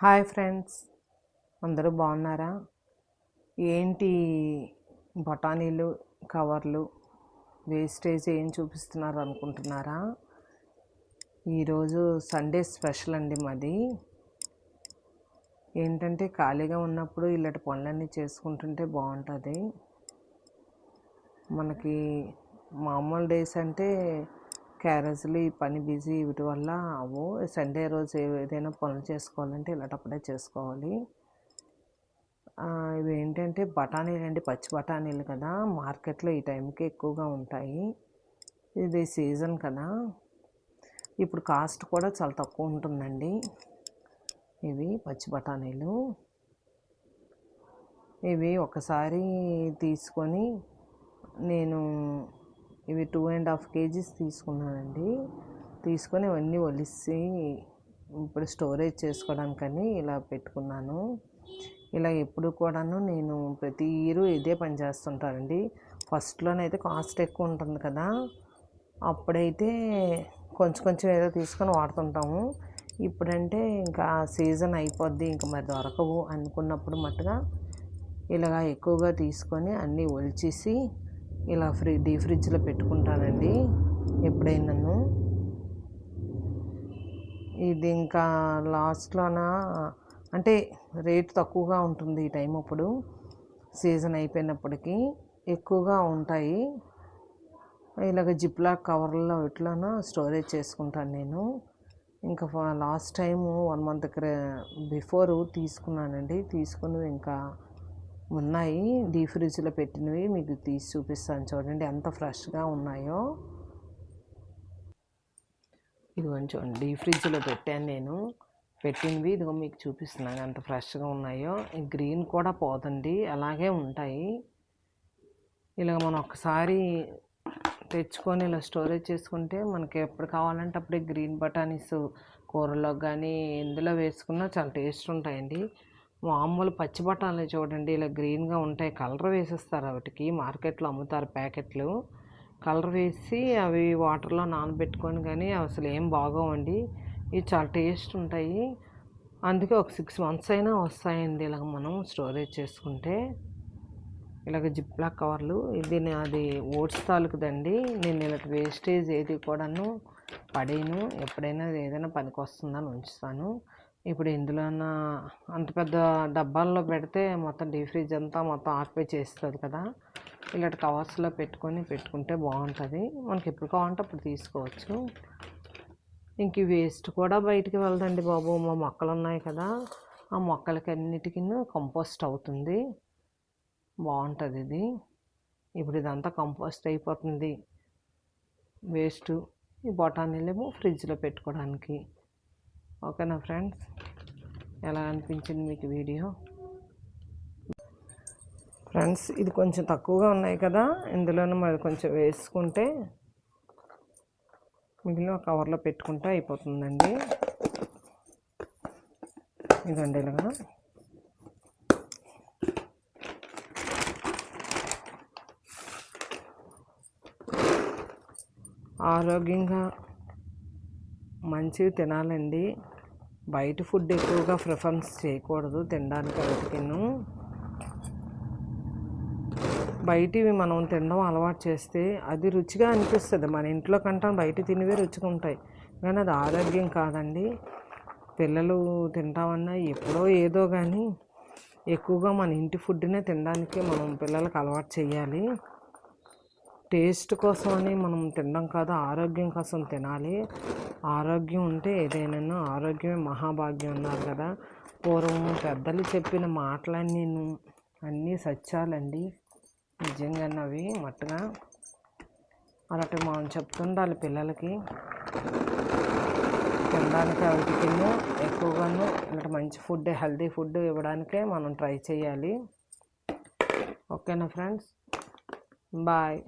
Hi friends. అందరూ బాగున్నారా? ఏంటి బఠానీలు కవర్లు వేస్టేజ్ ఏం చూపిస్తున్నారు అనుకుంటున్నారా? ఈరోజు సండే స్పెషల్ అండి మాది. ఏంటంటే ఖాళీగా ఉన్నప్పుడు ఇలాంటి పనులన్నీ చేసుకుంటుంటే బాగుంటుంది. మనకి మామూలు డేస్ అంటే క్యారేజ్లు ఈ పని బిజీ వీటి వల్ల అవు సండే రోజు ఏదైనా పనులు చేసుకోవాలంటే ఇలాంటప్పుడే చేసుకోవాలి. ఇవి ఏంటంటే బఠానీలు అండి పచ్చి బఠానీలు కదా. మార్కెట్లో ఈ టైంకి ఎక్కువగా ఉంటాయి. ఇది సీజన్ కదా. ఇప్పుడు కాస్ట్ కూడా చాలా తక్కువ ఉంటుందండి. ఇవి పచ్చి బఠానీలు. ఇవి ఒకసారి తీసుకొని నేను ఇవి టూ అండ్ హాఫ్ కేజీస్ తీసుకున్నానండి. తీసుకొని ఇవన్నీ ఒలిసి ఇప్పుడు స్టోరేజ్ చేసుకోవడానికని ఇలా పెట్టుకున్నాను. ఇలా ఎప్పుడు కూడాను నేను ప్రతి ఇయర్ ఇదే పని చేస్తుంటానండి. ఫస్ట్లోనైతే కాస్ట్ ఎక్కువ ఉంటుంది కదా. అప్పుడైతే కొంచెం కొంచెం ఏదో తీసుకొని వాడుతుంటాము. ఇప్పుడంటే ఇంకా సీజన్ అయిపోద్ది ఇంకా మరి దొరకవు అనుకున్నప్పుడు మట్టుగా ఇలాగా ఎక్కువగా తీసుకొని అన్నీ ఒలిచేసి ఇలా ఫ్రీ డీ ఫ్రిడ్జ్లో పెట్టుకుంటానండి. ఎప్పుడైనాను. ఇది ఇంకా లాస్ట్లోన? అంటే రేట్ తక్కువగా ఉంటుంది ఈ టైం అప్పుడు. సీజన్ అయిపోయినప్పటికీ ఎక్కువగా ఉంటాయి. ఇలాగ జిప్లా కవర్లో ఇట్లాన స్టోరేజ్ చేసుకుంటాను నేను. ఇంకా last time one month before తీసుకున్నానండి. తీసుకుని ఇంకా ఉన్నాయి. డీ ఫ్రిడ్జ్లో పెట్టినవి మీకు తీసి చూపిస్తాను చూడండి ఎంత ఫ్రెష్గా ఉన్నాయో. ఇదిగోండి చూడండి డీ ఫ్రిడ్జ్లో పెట్టాను నేను. పెట్టినవి ఇదిగో మీకు చూపిస్తున్నాను ఎంత ఫ్రెష్గా ఉన్నాయో. గ్రీన్ కూడా పోదండి అలాగే ఉంటాయి. ఇలా మనం ఒకసారి తెచ్చుకొని ఇలా స్టోరేజ్ చేసుకుంటే మనకి ఎప్పుడు కావాలంటే అప్పుడే గ్రీన్ బఠానీస్ కూరలో కానీ ఎందులో వేసుకున్నా చాలా టేస్ట్ ఉంటాయండి. మామూలు పచ్చి బఠానీలు చూడండి ఇలా గ్రీన్గా ఉంటాయి. కలర్ వేసేస్తారు వాటికి. మార్కెట్లో అమ్ముతారు ప్యాకెట్లు. కలర్ వేసి అవి వాటర్లో నానబెట్టుకొని కానీ అసలు ఏం బాగోవండి. ఇవి చాలా టేస్ట్ ఉంటాయి. అందుకే ఒక సిక్స్ మంత్స్ అయినా వస్తాయండి ఇలాగ మనం స్టోరేజ్ చేసుకుంటే. ఇలాగ జిప్లా కవర్లు. ఇది అది ఓట్స్ తాలూకుదండి. నేను ఇలాంటి వేస్టేజ్ ఏది కూడాను పడేను ఎప్పుడైనా ఏదైనా పనికి వస్తుందని ఉంచుతాను. ఇప్పుడు ఇందులోన అంత పెద్ద డబ్బాల్లో పెడితే మొత్తం డీ ఫ్రిడ్జ్ అంతా మొత్తం ఆక్యుపై చేస్తుంది కదా. ఇలాంటి కవర్స్లో పెట్టుకొని పెట్టుకుంటే బాగుంటుంది. మనకి ఎప్పుడు కావాలంటే అప్పుడు తీసుకోవచ్చు. ఇంక ఈ వేస్ట్ కూడా బయటికి వెళ్దండి బాబు. మా మొక్కలు ఉన్నాయి కదా. ఆ మొక్కలకి అన్నిటికీ కంపోస్ట్ అవుతుంది. బాగుంటుంది ఇది. ఇప్పుడు ఇదంతా కంపోస్ట్ అయిపోతుంది. వేస్ట్. ఈ బొటానీలేమో ఫ్రిడ్జ్లో పెట్టుకోవడానికి. ఓకేనా ఫ్రెండ్స్? ఎలా అనిపించింది మీకు వీడియో? ఫ్రెండ్స్ ఇది కొంచెం తక్కువగా ఉన్నాయి కదా ఇందులోనే మరి కొంచెం వేసుకుంటే మిగిలిన కవర్లో పెట్టుకుంటే అయిపోతుందండి. ఇదండి ఇలాగా. ఆరోగ్యంగా మంచివి తినాలండి. బయట ఫుడ్ ఎక్కువగా ప్రిఫరెన్స్ చేయకూడదు తినడానికి వాటికిను బయటివి మనం తినడం అలవాటు చేస్తే అది రుచిగా అనిపిస్తుంది. మన ఇంట్లో కంటే బయట తినివే రుచిగా ఉంటాయి. కానీ అది ఆరోగ్యం కాదండి. పిల్లలు తింటామన్నా ఎప్పుడో ఏదో కానీ ఎక్కువగా మన ఇంటి ఫుడ్నే తినడానికి మనం పిల్లలకు అలవాటు చేయాలి. టేస్ట్ కోసం అని మనం తినడం కాదు ఆరోగ్యం కోసం తినాలి. ఆరోగ్యం ఉంటే ఏదైనా ఆరోగ్యమే మహాభాగ్యం అన్నారు కదా. పూర్వం పెద్దలు చెప్పిన మాటలన్నీ అన్నీ సత్యాలండి. నిజంగా అవి మట్టుగా. అలాంటి మనం చెప్తుండాలి పిల్లలకి. తినడానికి వాటికి ఎక్కువగాను ఇలాంటి మంచి ఫుడ్ హెల్దీ ఫుడ్ ఇవ్వడానికే మనం ట్రై చేయాలి. ఓకేనా ఫ్రెండ్స్? బాయ్.